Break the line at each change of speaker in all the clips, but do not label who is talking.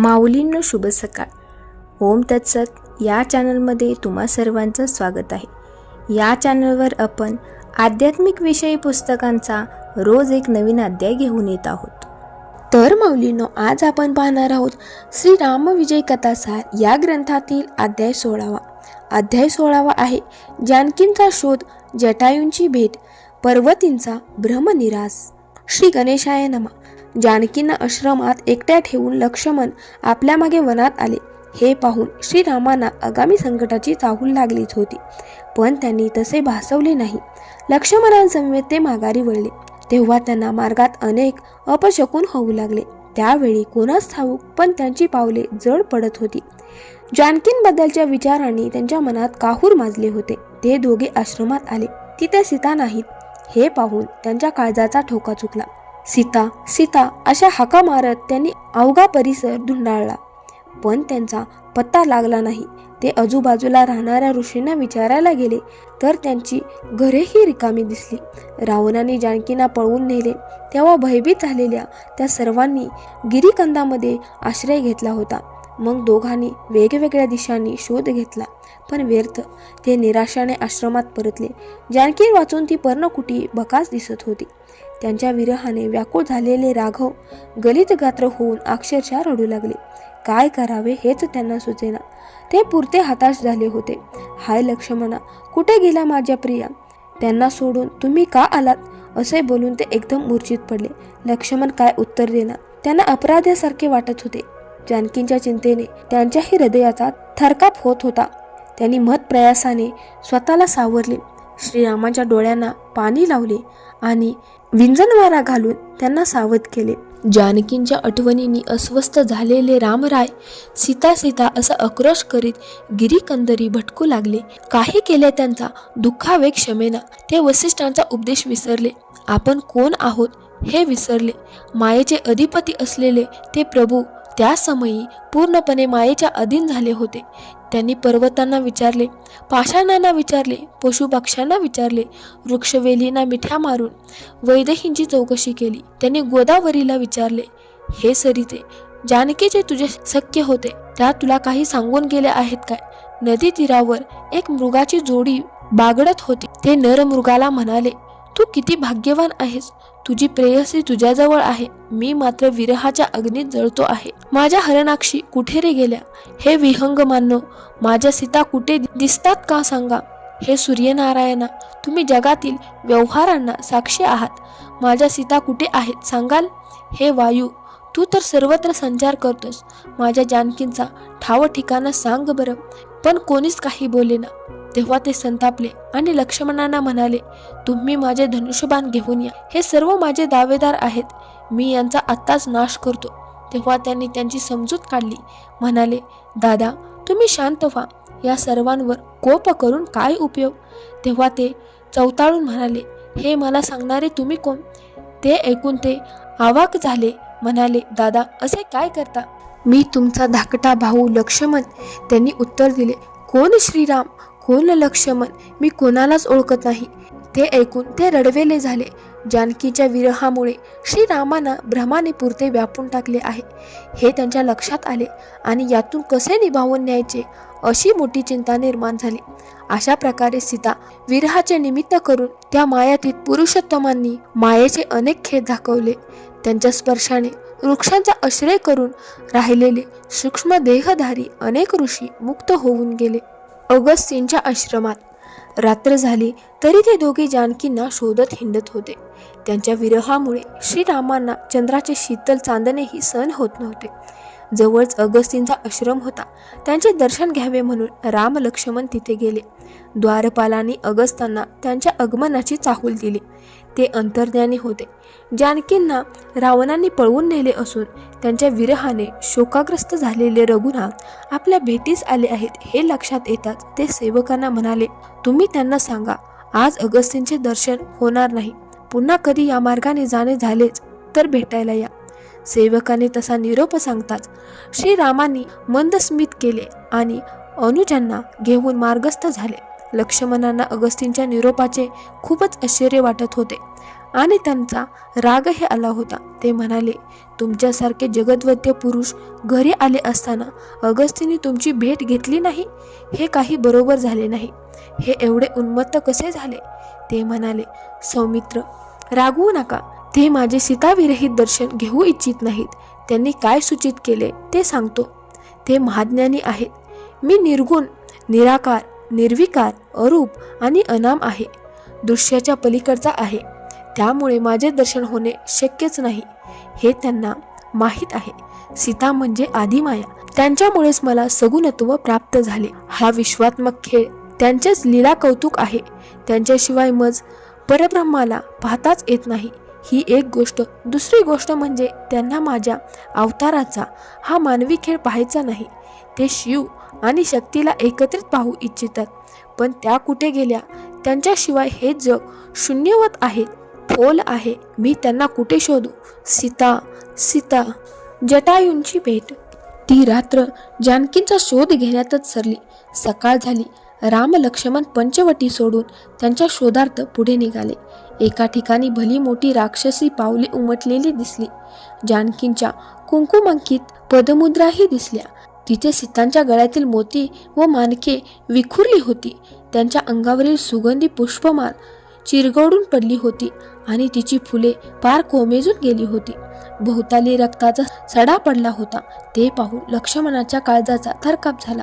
माऊलींनो शुभ सकाळ. ओम तत्सत. या चॅनलमध्ये तुम्हा सर्वांचं स्वागत आहे. या चॅनलवर आपण आध्यात्मिक विषयी पुस्तकांचा रोज एक नवीन अध्याय घेऊन येत आहोत. तर माऊलींनो आज आपण पाहणार आहोत श्री रामविजय कथासार या ग्रंथातील अध्याय सोळावा. अध्याय सोळावा आहे जानकींचा शोध जटायूंची भेट पर्वतींचा भ्रमनिरास. श्री गणेशाय नमा. जानकींना आश्रमात एकट्या ठेवून लक्ष्मण आपल्या मागे वनात आले. हे पाहून श्रीरामांना आगामी संकटाची चाहूल लागलीच होती. पण त्यांनी तसे भासवले नाही. लक्ष्मणांसमवेत ते माघारी वळले. तेव्हा त्यांना मार्गात अनेक अपशकून होऊ लागले. त्यावेळी कोणास ठाऊक पण त्यांची पावले जड पडत होती. जानकींबद्दलच्या विचारांनी त्यांच्या मनात काहूर माजले होते. ते दोघे आश्रमात आले. तिथे सीता नाहीत. हे पाहून त्यांच्या काळजाचा ठोका चुकला. सीता सीता अशा हाका मारत त्यांनी अवघा परिसर धुंडाळला. पण त्यांचा पत्ता लागला नाही. ते आजूबाजूला राहणाऱ्या ऋषींना विचारायला गेले तर त्यांची घरेही रिकामी दिसली. रावणाने जानकींना पळवून नेले. तेव्हा भयभीत झालेल्या त्या सर्वांनी गिरीकंदामध्ये आश्रय घेतला होता. मग दोघांनी वेगवेगळ्या दिशांनी शोध घेतला. पण व्यर्थ ते निराशाने आश्रमात परतले. जानकी वाचून ती पर्णकुटी बकास दिसत होती. त्यांच्या विरहाने व्याकुळ झालेले राघव गलित गात्र होऊन अक्षरशः रडू लागले. काय करावे हेच त्यांना सुचेना. ते पुरते हताश झाले होते. हाय लक्ष्मणा कुठे गेला माझ्या प्रिया? त्यांना सोडून तुम्ही का आलात? असे बोलून ते एकदम मूर्छित पडले. लक्ष्मण काय उत्तर देणार? त्यांना अपराध्यासारखे वाटत होते. जानकींच्या चिंतेने त्यांच्याही हृदयाचा थरकाप होत होता. त्यांनी मत प्रयासाने स्वतःला सावरले. श्रीरामाच्या डोळ्यांना पाणी लावले आणि विंजनवारा घालून त्यांना सावध केले. जानकींच्या आठवणींनी अस्वस्थ झालेले रामराय सीता सीता असा आक्रोश करीत गिरीकंदरी भटकू लागले. काही केले त्यांचा दुःखावेग क्षमेना ते वसिष्ठांचा उपदेश विसरले. आपण कोण आहोत हे विसरले. मायेचे अधिपती असलेले ते प्रभू त्या समयी पूर्णपणे मायेच्या अधीन झाले होते. त्यांनी पर्वतांना विचारले पाषाणांना विचारले पशुपक्ष्यांना विचारले वृक्षवेलींना मिठ्या मारून वैदहींची चौकशी केली. त्यांनी गोदावरीला विचारले हे सरिते जानकीचे तुझे सख्य होते. त्या तुला काही सांगून गेले आहेत काय? नदी तीरावर एक मृगाची जोडी बागडत होती. ते नर मृगाला म्हणाले तू किती भाग्यवान आहेस. तुझी प्रेयसी तुझ्याजवळ आहे. मी मात्र विरहाच्या अग्नीत जळतो आहे. माझ्या हरणाक्षी कुठे रे गेल्या? हे विहंग मानव माझ्या सीता कुठे दिसतात का सांगा? हे सूर्यनारायणा तुम्ही जगातील व्यवहारांना साक्षी आहात. माझ्या सीता कुठे आहेत सांगाल? हे वायू तू तर सर्वत्र संचार करतोस. माझ्या जानकींचा ठाव ठिकाणा सांग बरं पण कोणीच काही बोले ना. तेव्हा ते संतापले आणि लक्ष्मणांना म्हणाले तुम्ही माझे धनुष्यबाण घेऊन या. हे सर्व माझे दावेदार आहेत. मी यांचा आत्ताच नाश करतो. तेव्हा त्यांनी त्यांची समजूत काढली. म्हणाले दादा तुम्ही शांत व्हा. या सर्वांवर कोप करून काय उपयोग? तेव्हा ते चवताळून म्हणाले हे मला सांगणारे तुम्ही कोण? ते ऐकून ते आवाक झाले. म्हणाले दादा असे काय करता? मी तुमचा धाकटा भाऊ लक्ष्मण. त्यांनी उत्तर दिले कोण श्रीराम? कोण लक्ष्मण मी कोणालाच ओळखत नाही. ते ऐकून ते रडवेले झाले. जानकीच्या विरहामुळे श्रीरामांना भ्रमाने पुरते व्यापून टाकले आहे. हे त्यांच्या लक्षात आले आणि यातून कसे निभावून न्यायचे अशी मोठी चिंता निर्माण झाली. अशा प्रकारे सीता विरहाचे निमित्त करून त्या मायातीत पुरुषोत्तमांनी मायेचे अनेक खेळ दाखवले. त्यांच्या स्पर्शाने वृक्षांचा आश्रय करून राहिलेले सूक्ष्म देहधारी अनेक ऋषी मुक्त होऊन गेले. अगस्तींच्या आश्रमात. रात्र झाली तरी ते दोघे जानकींना शोधत हिंडत होते. त्यांच्या विरहामुळे श्रीरामांना चंद्राचे शीतल चांदणेही सहन होत नव्हते. जवळच अगस्तींचा आश्रम होता. त्यांचे दर्शन घ्यावे म्हणून राम लक्ष्मण तिथे गेले. द्वारपालांनी अगस्तांना त्यांच्या आगमनाची चाहूल दिली. ते अंतर्ज्ञानी होते. जानकींना रावणांनी पळवून नेले असून त्यांच्या विरहाने शोकाग्रस्त झालेले रघुनाथ आपल्या भेटीस आले आहेत हे लक्षात येताच ते सेवकांना म्हणाले तुम्ही त्यांना सांगा आज अगस्तींचे दर्शन होणार नाही. पुन्हा कधी या मार्गाने जाणे झालेच तर भेटायला या. सेवकाने तसा निरोप सांगताच श्रीरामांनी मंदस्मित केले आणि अनुजांना घेऊन मार्गस्थ झाले. लक्ष्मणांना अगस्तींच्या निरोपाचे खूपच आश्चर्य वाटत होते. आणि त्यांचा रागही आला होता. ते म्हणाले तुमच्यासारखे जगद्वद्य पुरुष घरी आले असताना अगस्तीने तुमची भेट घेतली नाही? हे काही बरोबर झाले नाही. हे एवढे उन्मत्त कसे झाले? ते म्हणाले सौमित्र रागवू नका. ते माझे सीताविरहित दर्शन घेऊ इच्छित नाहीत. त्यांनी काय सूचित केले ते सांगतो. ते महाज्ञानी आहेत. मी निर्गुण निराकार निर्विकार अरूप आणि अनाम आहे. दृश्याच्या पलीकडचा आहे. त्यामुळे माझे दर्शन होणे शक्यच नाही. हे त्यांना माहीत आहे. सीता म्हणजे आदिमाया. त्यांच्यामुळेच मला सगुणत्व प्राप्त झाले. हा विश्वात्मक खेळ त्यांचेच लीला कौतुक आहे. त्यांच्याशिवाय मज परब्रह्माला पाहताच येत नाही. ही एक गोष्ट. दुसरी गोष्ट म्हणजे त्यांना माझ्या अवताराचा हा मानवी खेळ पाहायचा नाही. ते शिव आणि शक्तीला एकत्रित पाहू इच्छितात. पण त्या कुठे गेल्या? त्यांच्याशिवाय हे जग शून्यवत आहे फोल आहे. मी त्यांना कुठे शोधू? सीता सीता जटायूंची भेट. ती रात्र जानकींचा शोध घेण्यातच सरली. सकाळ झाली. राम लक्ष्मण पंचवटी सोडून त्यांच्या शोधार्थ पुढे निघाले. एका ठिकाणी भली मोठी राक्षसी पावले उमटलेली दिसली. जानकींच्या कुंकुमांकित पदमुद्राही दिसल्या. तिथे सीतांच्या गळ्यातील मोती व मानके विखुरली होती. त्यांच्या अंगावरील सुगंधी पुष्पमाल चिरगडून पडली होती आणि तिची फुले पार कोमेजून गेली होती. भोवताली रक्ताचा सडा पडला होता. ते पाहून लक्ष्मणाच्या काळजाचा थरकाप झाला.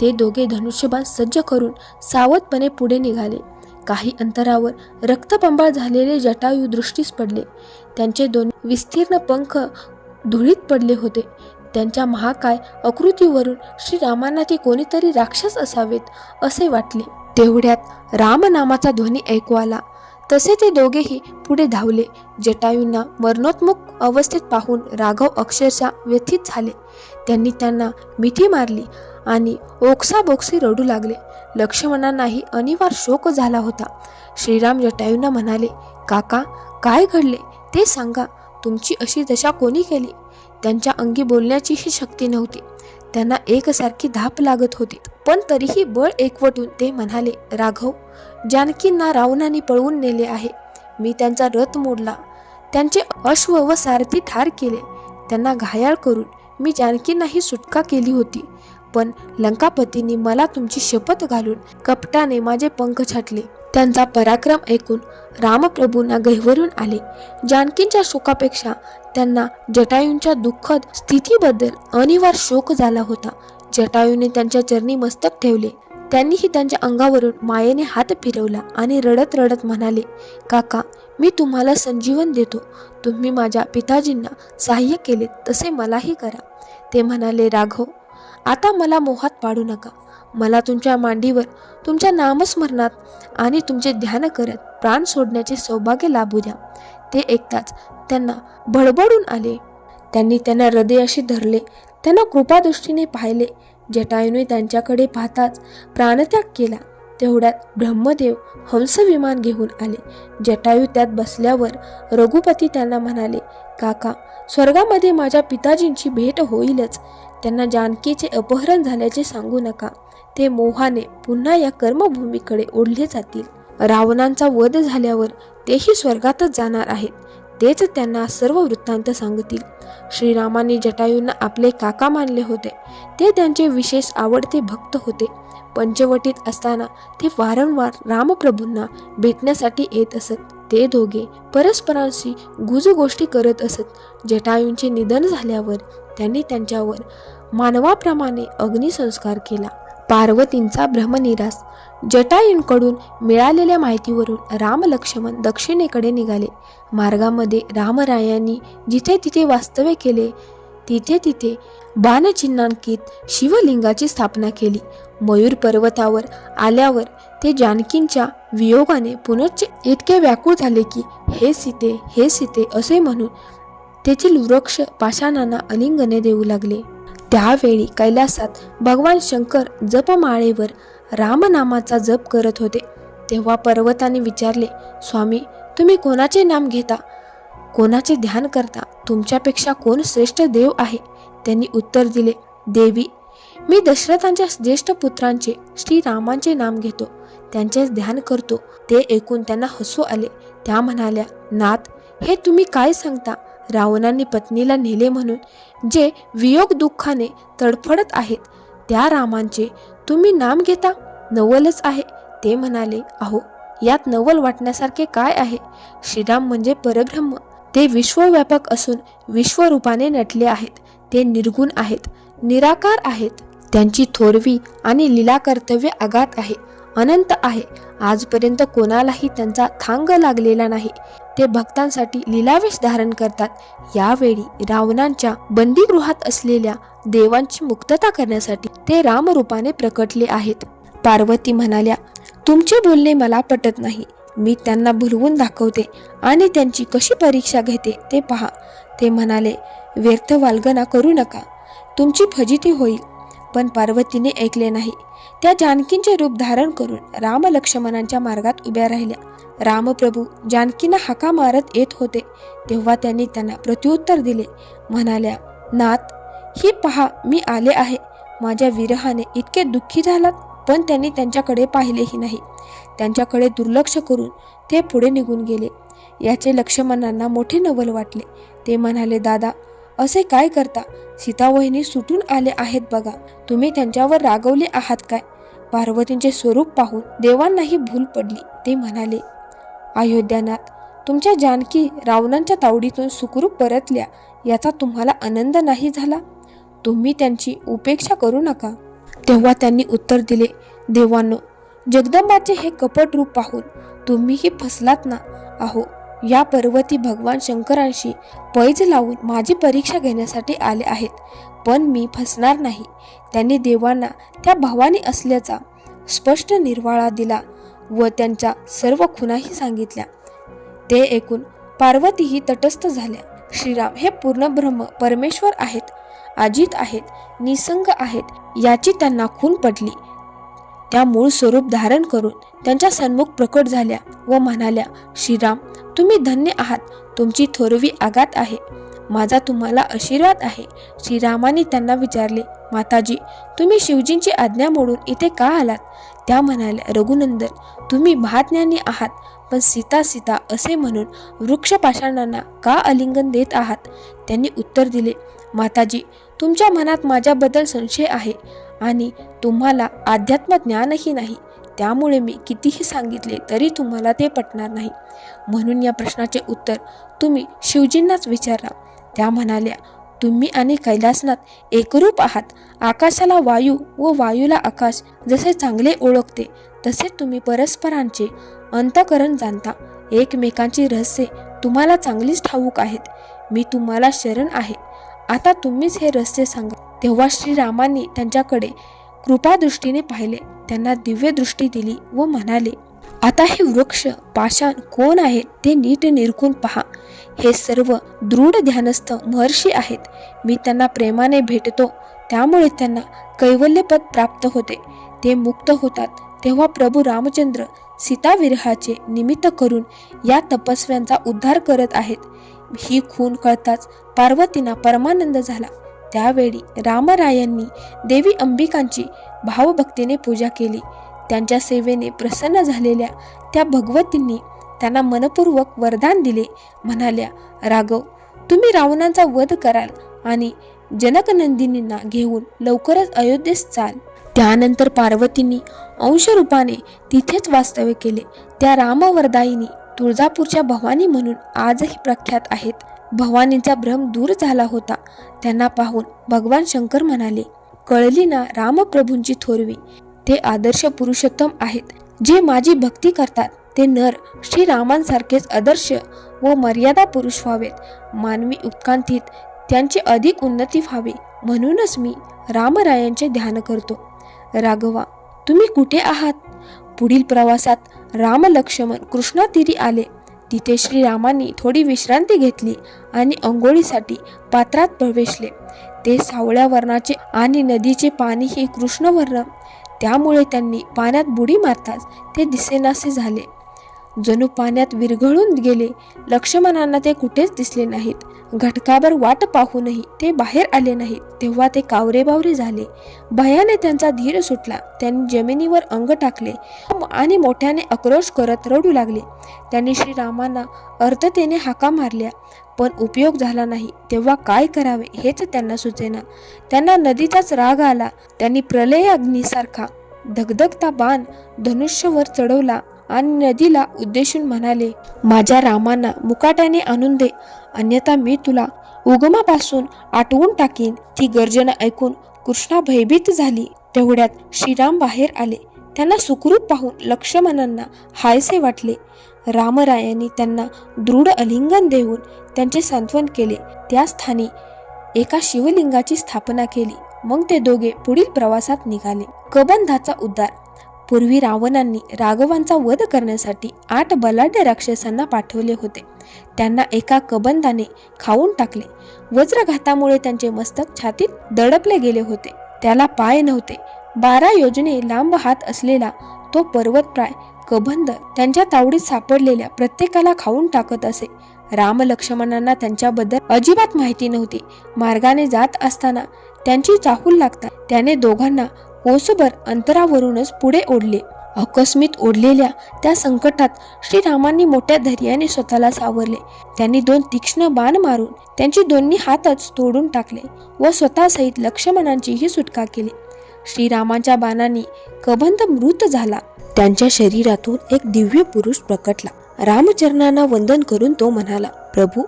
ते दोघे धनुष्यबाण सज्ज करून सावधपणे पुढे निघाले. काही अंतरावर रक्तपंबाळ झालेले जटायू दृष्टीस पडले. त्यांचे दोन विस्तीर्ण पंख धुळीत पडले होते. त्यांच्या महाकाय आकृतीवरून श्रीरामांना ते कोणीतरी राक्षस असावेत असे वाटले. तेवढ्यात रामनामाचा ध्वनी ऐकू आला. तसे ते दोघेही पुढे धावले. जटायूंना मरणोत्मुख अवस्थेत पाहून राघव अक्षरशः व्यथित झाले. त्यांनी त्यांना मिठी मारली आणि ओक्साबोक्सी रडू लागले. लक्ष्मणांनाही अनिवार्य शोक झाला होता. श्रीराम जटायूंना म्हणाले काका काय घडले? ते सांगा. तुमची अशी दशा कोणी केली? त्यांच्या अंगी बोलण्याचीही शक्ती नव्हती. त्यांना एकसारखी धाप लागत होती. पण तरीही बळ एकवटून ते म्हणाले राघव जानकींना रावणाने पळवून नेले आहे. मी त्यांचा रथ मोडला. त्यांचे अश्व व सारथी ठार केले. त्यांना घायाळ करून मी जानकींनाही सुटका केली होती. पण लंकापतींनी मला तुमची शपथ घालून कपटाने माझे पंख छाटले. त्यांचा पराक्रम ऐकून रामप्रभूंना गहिवरून आले. जानकींच्या शोकापेक्षा त्यांना जटायूंच्या दुःखद स्थितीबद्दल अनिवार्य शोक झाला होता. जटायूने त्यांच्या चरणी मस्तक ठेवले. त्यांनीही त्यांच्या अंगावरून मायेने हात फिरवला आणि रडत रडत म्हणाले काका मी तुम्हाला संजीवन देतो. तुम्ही माझ्या पिताजींना सहाय्य केले तसे मलाही करा. ते म्हणाले राघव आता मला मोहात पाडू नका. मला तुमच्या मांडीवर तुमच्या नामस्मरणात आणि तुमचे ध्यान करत प्राण सोडण्याचे सौभाग्य लाभू द्या. ते ऐकताच त्यांना भडबडून आले. त्यांनी त्यांना हृदयाशी धरले. त्यांना कृपादृष्टीने पाहिले. जटायूने त्यांच्याकडे पाहताच प्राणत्याग केला. तेवढ्यात ब्रह्मदेव हंस विमान घेऊन आले. जटायू त्यात बसल्यावर रघुपती त्यांना म्हणाले काका स्वर्गामध्ये माझ्या पिताजींची भेट होईलच. त्यांना जानकीचे अपहरण झाल्याचे सांगू नका. ते मोहाने पुन्हा या कर्मभूमीकडे ओढले जातील. रावणांचा वध झाल्यावर तेही स्वर्गातच जाणार आहेत. तेच त्यांना सर्व वृत्तांत सांगतील. श्रीरामाने जटायूंना आपले काका मानले होते. ते त्यांचे विशेष आवडते भक्त होते. पंचवटीत असताना ते वारंवार रामप्रभूंना भेटण्यासाठी येत असत. ते दोघे परस्परांशी गुज गोष्टी करत असत. जटायूंचे निधन झाल्यावर त्यांनी त्यांच्यावर मानवाप्रमाणे अग्निसंस्कार केला. पार्वतींचा भ्रमनिरास जटायूंकडून मिळालेल्या माहितीवरून राम लक्ष्मण दक्षिणेकडे निघाले. मार्गामध्ये रामरायांनी जिथे तिथे वास्तव्य केले तिथे तिथे बाणचिन्हांकित शिवलिंगाची स्थापना केली. मयूर पर्वतावर आल्यावर ते जानकींच्या वियोगाने पुनश्च इतके व्याकुळ झाले की हे सीते हे सीते असे म्हणून तेथील वृक्ष पाषाणांना अलिंगने देऊ लागले. त्यावेळी कैलासात भगवान शंकर जपमाळेवर रामनामाचा जप करत होते. तेव्हा पर्वताने विचारले स्वामी तुम्ही कोणाचे नाम घेता? कोणाचे ध्यान करता? तुमच्यापेक्षा कोण श्रेष्ठ देव आहे? त्यांनी उत्तर दिले देवी. मी दशरथांच्या ज्येष्ठ पुत्रांचे श्रीरामांचे नाम घेतो. त्यांचेच ध्यान करतो. ते ऐकून त्यांना हसू आले.
त्या म्हणाल्या नाथ हे तुम्ही काय सांगता? रावणाने पत्नीला नेले म्हणून जे वियोग दुःखाने तडफडत आहेत त्या रामांचे तुम्ही नाम घेता? नवलच आहे. ते म्हणाले अहो यात नवल वाटण्यासारखे काय आहे? श्रीराम म्हणजे परब्रह्म. ते विश्वव्यापक असून विश्वरूपाने नटले आहेत. ते निर्गुण आहेत निराकार आहेत. त्यांची थोरवी आणि लीला कर्तव्य आघात आहे. अनंत आहे. आजपर्यंत कोणालाही त्यांचा थांग लागलेला नाही. ते भक्तांसाठी लीलावेश धारण करतात. यावेळी रावणांच्या बंदीगृहात असलेल्या देवांची मुक्तता करण्यासाठी ते रामरूपाने प्रकटले आहेत. पार्वती म्हणाल्या तुमचे बोलणे मला पटत नाही. मी त्यांना भुलवून दाखवते आणि त्यांची कशी परीक्षा घेते ते पहा. ते म्हणाले व्यर्थ वाल्गना करू नका. तुमची फजिती होईल. पण पार्वतीने ऐकले नाही. त्या जानकींचे रूप धारण करून राम लक्ष्मणांच्या मार्गात उभ्या राहिल्या. रामप्रभू जानकींना हाका मारत येत होते. तेव्हा त्यांनी त्यांना प्रत्युत्तर दिले. म्हणाल्या नाथ ही पहा मी आले आहे. माझ्या विरहाने इतके दुःखी झालात पण त्यांनी त्यांच्याकडे पाहिलेही नाही. त्यांच्याकडे दुर्लक्ष करून ते पुढे निघून गेले. याचे लक्ष्मणांना मोठे नवल वाटले. ते म्हणाले दादा असे काय करता? सीतावहिनी सुटून आले आहेत बघा. तुम्ही त्यांच्यावर रागवले आहात काय? पार्वतींचे स्वरूप पाहून देवांनाही भूल पडली ते म्हणाले अयोध्यानाथ तुमच्या जानकी रावणांच्या तावडीतून सुखरूप परतल्या याचा तुम्हाला आनंद नाही झाला? तुम्ही त्यांची उपेक्षा करू नका. तेव्हा त्यांनी उत्तर दिले देवांनो जगदंबाचे हे कपट रूप पाहून तुम्हीही फसलात ना? आहो या पर्वती भगवान शंकरांशी पैज लावून माझी परीक्षा घेण्यासाठी आले आहेत. पण मी फसणार नाही. त्यांनी देवांना त्या भावानी असल्याचा स्पष्ट निर्वाळा दिला व त्यांच्या सर्व खुनाही सांगितल्या. ते ऐकून पार्वतीही तटस्थ झाल्या. श्रीराम हे पूर्ण ब्रह्म परमेश्वर आहेत अजित आहेत निसंग आहेत याची त्यांना खून पडली. त्या मूळ स्वरूप धारण करून त्यांच्या सन्मुख प्रकट झाल्या व म्हणाल्या श्रीराम तुम्ही धन्य आहात. तुमची थोरवी आघात आहे. माझा तुम्हाला आशीर्वाद आहे. श्रीरामाने त्यांना विचारले माताजी तुम्ही शिवजींची आज्ञा मोडून इथे का आलात? त्या म्हणाल्या रघुनंदन तुम्ही महाज्ञानी आहात पण सीता सीता असे म्हणून वृक्षपाषाणांना का आलिंगन देत आहात? त्यांनी उत्तर दिले माताजी तुमच्या मनात माझ्याबद्दल संशय आहे आणि तुम्हाला अध्यात्म ज्ञानही नाही. त्यामुळे मी कितीही सांगितले तरी तुम्हाला ते पटणार नाही. म्हणून या प्रश्नाचे उत्तर तुम्ही शिवजींनाच विचारा. त्या म्हणाल्या तुम्ही आणि कैलासनाथ एकरूप आहात. आकाशाला वायू व वायूला आकाश जसे चांगले ओळखते तसे तुम्ही परस्परांचे अंतकरण जाणता. एकमेकांची रहस्ये तुम्हाला चांगलीच ठाऊक आहेत. मी तुम्हाला शरण आहे. आता तुम्हीच हे रहस्य सांगा. तेव्हा श्रीरामांनी त्यांच्याकडे कृपादृष्टीने पाहिले. त्यांना दिव्य दृष्टी दिली व म्हणाले आता हे वृक्ष पाषाण कोण आहेत ते नीट निरखून पहा. हे सर्व दृढ ध्यानस्थ महर्षी आहेत. मी त्यांना प्रेमाने भेटतो. त्यामुळे त्यांना कैवल्यपद प्राप्त होते. ते मुक्त होतात. तेव्हा प्रभू रामचंद्र सीताविरहाचे निमित्त करून या तपस्व्यांचा उद्धार करत आहेत. ही खून कळताच पार्वतींना परमानंद झाला. त्यावेळी रामरायांनी देवी अंबिकांची भावभक्तीने पूजा केली. त्यांच्या सेवेने प्रसन्न झालेल्या त्या भगवतींनी त्यांना मनपूर्वक वरदान दिले. म्हणाल्या राघव तुम्ही रावणांचा वध कराल आणि जनकनंदिनींना घेऊन लवकरच अयोध्येस चाल. त्यानंतर पार्वतींनी अंशरूपाने तिथेच वास्तव्य केले. त्या रामवरदायिनी तुळजापूरच्या भवानी म्हणून आजही प्रख्यात आहेत. भवानींचा भ्रम दूर झाला होता. त्यांना पाहून भगवान शंकर म्हणाले कळली ना रामप्रभूंची थोरवी. ते आदर्श पुरुषोत्तम आहेत. जे माझी भक्ती करतात ते नर श्रीरामांसारखेच आदर्श व मर्यादा पुरुष व्हावेत. मानवी उत्कांतीत त्यांची अधिक उन्नती व्हावी. म्हणूनच मी रामरायांचे ध्यान करतो. राघवा तुम्ही कुठे आहात? पुढील प्रवासात राम लक्ष्मण कृष्णातीरी आले. तिथे श्रीरामांनी थोडी विश्रांती घेतली आणि अंघोळीसाठी पात्रात प्रवेशले. ते सावळ्या वर्णाचे आणि नदीचे पाणी हे कृष्णवर्ण. त्यामुळे त्यांनी पाण्यात बुडी मारताच ते दिसेनासे झाले. जणू पाण्यात विरघळून गेले. लक्ष्मणांना ते कुठेच दिसले नाहीत. घटकाभर वाट पाहूनही ते बाहेर आले नाही तेव्हा ते कावरे बावरे झाले. भयाने त्यांचा धीर सुटला. त्यांनी जमिनीवर अंग टाकले. आणि मोठ्याने आक्रोश करत रडू लागले. त्यांनी श्रीरामांना अर्थतेने हाका मारल्या. पण उपयोग झाला नाही. तेव्हा काय करावे हेच त्यांना सुचेना. त्यांना नदीचाच राग आला. त्यांनी प्रलय अग्नीसारखा धगधगता बाण धनुष्यवर चढवला आणि नदीला उद्देशून म्हणाले माझ्या रामांना मुकाट्याने आणून दे. अन्यथा मी तुला उगमापासून आटवून टाकीन. ती गर्जना ऐकून कृष्णा भयभीत झाली. तेवढ्यात श्रीराम बाहेर आले. त्यांना सुखरूप पाहून लक्ष्मणांना हायसे वाटले. रामरायांनी त्यांना दृढ अलिंगन देऊन त्यांचे सांत्वन केले. त्या स्थानी एका शिवलिंगाची स्थापना केली. मग ते दोघे पुढील प्रवासात निघाले. कबंधाचा उद्धार पूर्वी रावणांनी राघवांचा वध करण्यासाठी आठ बलाढ्य राक्षसांना पाठवले होते. त्यांना एका कबंदाने खाऊन टाकले. वज्रघातामुळे त्यांचे मस्तक छातीत दडपले गेले होते. त्याला पाय नव्हते. बारा योजने लांब हात असलेला तो पर्वतप्राय कबंद त्यांच्या तावडीत सापडलेल्या प्रत्येकाला खाऊन टाकत असे. राम लक्ष्मणांना त्यांच्याबद्दल अजिबात माहिती नव्हती. मार्गाने जात असताना त्यांची चाहूल लागता त्याने दोघांना कोसभर अंतरावरूनच पुढे ओढले. अकस्मित ओढलेल्या त्या संकटात श्रीरामांनी मोठ्या धैर्याने स्वतःला सावरले. त्यांनी दोन तीक्ष्ण बाण मारून त्यांची दोन्ही हातच तोडून टाकले व स्वतःसहित लक्ष्मणांचीही सुटका केली. श्रीरामांच्या बाणांनी कबंध मृत झाला. त्यांच्या शरीरातून एक दिव्य पुरुष प्रकटला. रामचरणांना वंदन करून तो म्हणाला प्रभू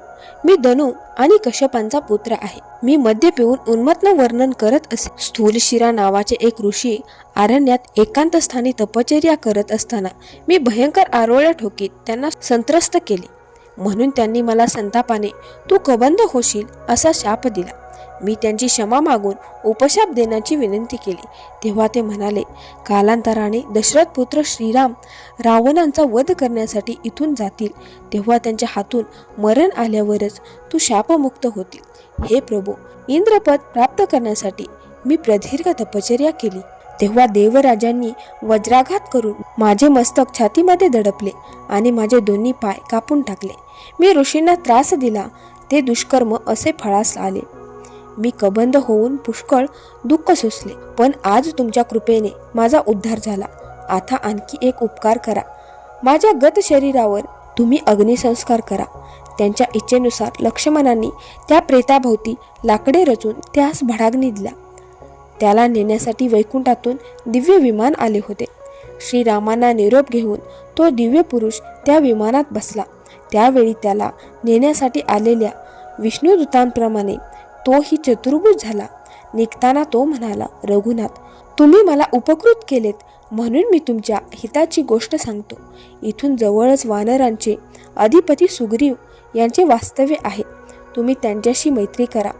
मी दनू आणि कश्यपांचा पुत्र आहे. मी मद्य पिऊन उन्मत्न वर्णन करत असे. स्थूलशिरा नावाचे एक ऋषी अरण्यात एकांत स्थानी तपचर्या करत असताना मी भयंकर आरोळ्या ठोकीत त्यांना संत्रस्त केले. म्हणून त्यांनी मला संतापाने तू कबंद होशील? असा शाप दिला. मी त्यांची क्षमा मागून उपशाप देण्याची विनंती केली. तेव्हा ते म्हणाले कालांतराने दशरथ पुत्र श्रीराम रावणांचा वध करण्यासाठी इथून जातील. तेव्हा त्यांच्या हातून मरण आल्यावरच तू शापमुक्त होतील. हे प्रभू इंद्रपद प्राप्त करण्यासाठी मी प्रदीर्घ तपचर्या केली तेव्हा देवराजांनी वज्राघात करून माझे मस्तक छातीमध्ये दडपले आणि माझे दोन्ही पाय कापून टाकले. मी ऋषींना त्रास दिला. ते दुष्कर्म असे फळास आले. मी कबंद होऊन पुष्कळ दुःख सोसले पण आज तुमच्या कृपेने माझा उद्धार झाला. आता आणखी एक उपकार करा. माझ्या गत शरीरावर तुम्ही अग्निसंस्कार करा. त्यांच्या इच्छेनुसार लक्ष्मणांनी त्या प्रेताभोवती लाकडे रचून त्यास भडाग्नी दिला. त्याला नेण्यासाठी वैकुंठातून दिव्य विमान आले होते. श्रीरामांना निरोप घेऊन तो दिव्य पुरुष त्या विमानात बसला. त्यावेळी त्याला नेण्यासाठी आलेल्या विष्णुदूतांप्रमाणे तोही चतुर्भुज झाला. निघताना तो म्हणाला रघुनाथ तुम्ही मला उपकृत केलेत म्हणून मी तुमच्या हिताची गोष्ट सांगतो. इथून जवळच वानरांचे अधिपती सुग्रीव यांचे वास्तव्य आहे. तुम्ही त्यांच्याशी मैत्री करा.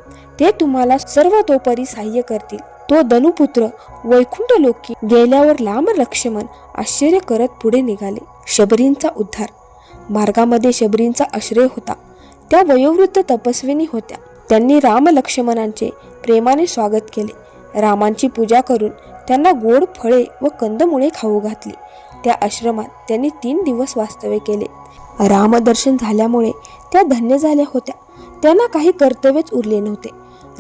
ते तुम्हाला सर्व तोपरी सहाय्य करतील. तो दनुपुत्र वैकुंठ लोकी गेल्यावर लांब लक्ष्मण आश्चर्य करत पुढे निघाले. शबरींचा उद्धार. मार्गामध्ये शबरींचा आश्रय होता. त्या वयोवृद्ध तपस्विनी होत्या. त्यांनी राम लक्ष्मणांचे प्रेमाने स्वागत केले. रामांची पूजा करून त्यांना गोड फळे व कंदमुळे खाऊ घातली. त्या आश्रमात त्यांनी तीन दिवस वास्तव्य केले. रामदर्शन झाल्यामुळे त्या धन्य झाल्या होत्या. त्यांना काही कर्तव्यच उरले नव्हते.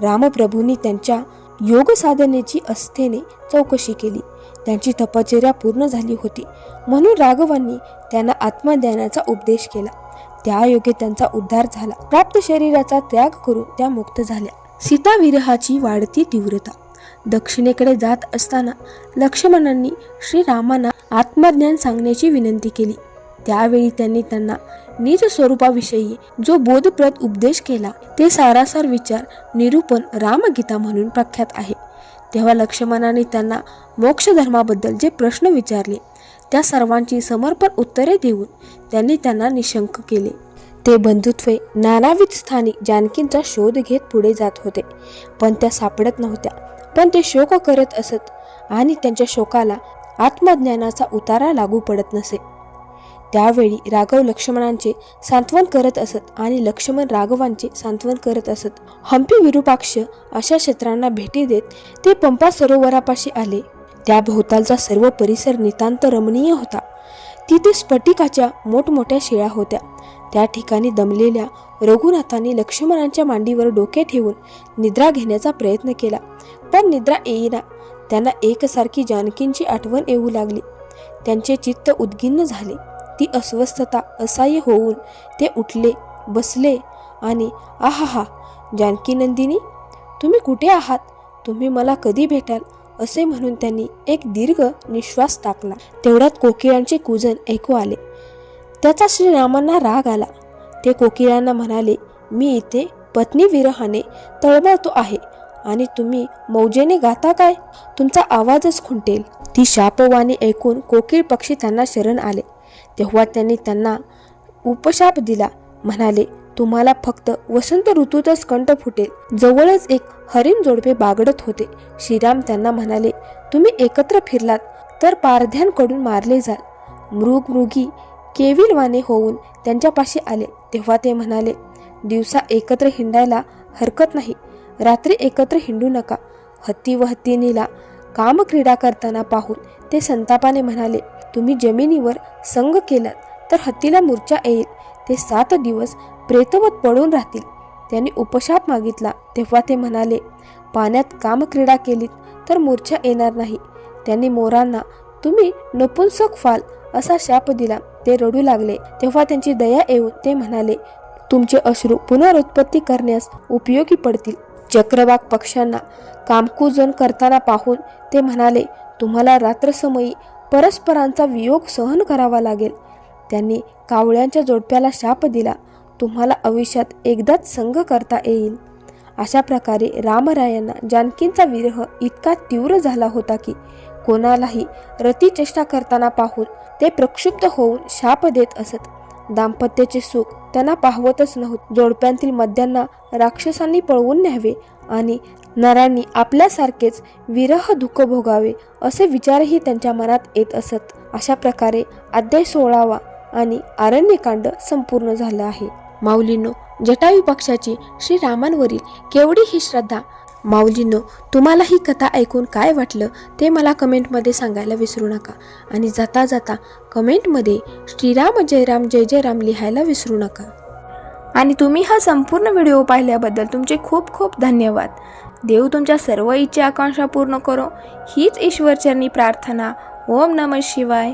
रामप्रभूंनी त्यांच्या योग साधनेची अस्थेने चौकशी केली. त्यांची तपश्चर्या पूर्ण झाली होती. म्हणून राघवांनी त्यांना आत्मज्ञानाचा उपदेश केला. त्या योगे त्यांचा उद्धार झाला. प्राप्त शरीराचा त्याग करून त्या मुक्त झाल्या. सीता विरहाची वाढती तीव्रता. दक्षिणेकडे जात असताना लक्ष्मणांनी श्रीरामांना आत्मज्ञान सांगण्याची विनंती केली. त्यावेळी त्यांनी त्यांना निज स्वरूपाविषयी जो बोधप्रद उपदेश केला ते सारासार विचार निरूपण रामगीता म्हणून प्रख्यात आहे. तेव्हा लक्ष्मणाने त्यांना मोक्षधर्माबद्दल जे प्रश्न विचारले त्या सर्वांची समर्पण उत्तरे देऊन त्यांनी त्यांना निशंक केले. ते बंधुत्वे नानाविध स्थानी जानकींचा शोध घेत पुढे जात होते. पण त्या सापडत नव्हत्या. पण ते शोक करत असत आणि त्यांच्या शोकाला आत्मज्ञानाचा उतारा लागू पडत नसे. त्यावेळी राघव लक्ष्मणांचे सांत्वन करत असत आणि लक्ष्मण राघवांचे सांत्वन करत असत. हम्पी विरूपाक्ष अशा क्षेत्रांना भेटी देत ते पंपा सरोवरापाशी आले. त्या भोवतालचा सर्व परिसर नितांत रमणीय होता. तिथे स्फटिकाच्या मोठमोठ्या शिळा होत्या. त्या ठिकाणी दमलेल्या रघुनाथाने लक्ष्मणांच्या मांडीवर डोके ठेवून निद्रा घेण्याचा प्रयत्न केला. पण निद्रा येईना. त्यांना एकसारखी जानकींची आठवण येऊ लागली. त्यांचे चित्त उद्गिन्न झाले. ती अस्वस्थता असह्य होऊन ते उठले बसले आणि आहा हा जानकी नंदिनी तुम्ही कुठे आहात? तुम्ही मला कधी भेटाल? असे म्हणून त्यांनी एक दीर्घ निश्वास टाकला. तेवढ्यात कोकिळांचे कुजन ऐकू आले. त्याचा श्रीरामांना राग आला. ते कोकिळांना म्हणाले मी इथे पत्नी विरहाने तळमळतो आहे. आणि तुम्ही मौजेने गाता काय? तुमचा आवाजच खुंटेल. ती शापवाणी ऐकून कोकिळ पक्षी त्यांना शरण आले. तेव्हा त्यांनी त्यांना उपशाप दिला. म्हणाले तुम्हाला फक्त वसंत ऋतूतच कंठ फुटेल. जवळच एक हरिण जोडपे बागडत होते. श्रीराम त्यांना म्हणाले तुम्ही एकत्र फिरलात तर पारध्यांकडून मारले जाल. मृग मृगी केविलवाने होऊन त्यांच्यापाशी आले. तेव्हा ते म्हणाले दिवसा एकत्र हिंडायला हरकत नाही. रात्री एकत्र हिंडू नका. हत्ती व हत्तीनीला कामक्रीडा करताना पाहून ते संतापाने म्हणाले तुम्ही जमिनीवर संग केलात तर हत्तीला मूर्छा येईल. ते सात दिवस प्रेतवत पडून राहतील. त्यांनी उपशाप मागितला. तेव्हा ते म्हणाले पाण्यात कामक्रीडा केलीत तर मूर्छा येणार नाही. त्यांनी मोरांना तुम्ही नपुंसक फाल असा शाप दिला. ते रडू लागले. तेव्हा त्यांची दया येऊन ते म्हणाले तुमचे अश्रू पुनरुत्पत्ती करण्यास उपयोगी पडतील. चक्रवाक पक्ष्यांना कामकुजन करताना पाहून ते म्हणाले तुम्हाला रात्रसमयी परस्परांचा वियोग सहन करावा लागेल. त्यांनी कावळ्यांच्या जोडप्याला शाप दिला. तुम्हाला आयुष्यात एकदाच संग करता येईल. अशा प्रकारे रामरायांना जानकींचा विरह इतका तीव्र झाला होता की कोणालाही रतिचेष्टा करताना पाहून ते प्रक्षुब्ध होऊन शाप देत असत. दाम्पत्याचे सुख त्यांना पाहवतच नव्हते. जोडप्यांतील मद्यांना राक्षसांनी पळवून न्यावे आणि नरांनी आपल्यासारखेच विरह दुःख भोगावे असे विचारही त्यांच्या मनात येत असत. अशा प्रकारे अध्याय सोळावा आणि आरण्यकांड संपूर्ण झालं आहे. माऊलींनो जटायू पक्षाची श्रीरामांवरील केवढी ही श्रद्धा? माऊलींनो तुम्हाला ही कथा ऐकून काय वाटलं ते मला कमेंटमध्ये सांगायला विसरू नका. आणि जाता जाता कमेंटमध्ये श्रीराम जयराम जय जयराम लिहायला विसरू नका.
आणि तुम्ही हा संपूर्ण व्हिडिओ पाहिल्याबद्दल तुमचे खूप खूप धन्यवाद. देव तुमच्या सर्व इच्छा आकांक्षा पूर्ण करो. हीच ईश्वरचरणी प्रार्थना. ओम नम शिवाय.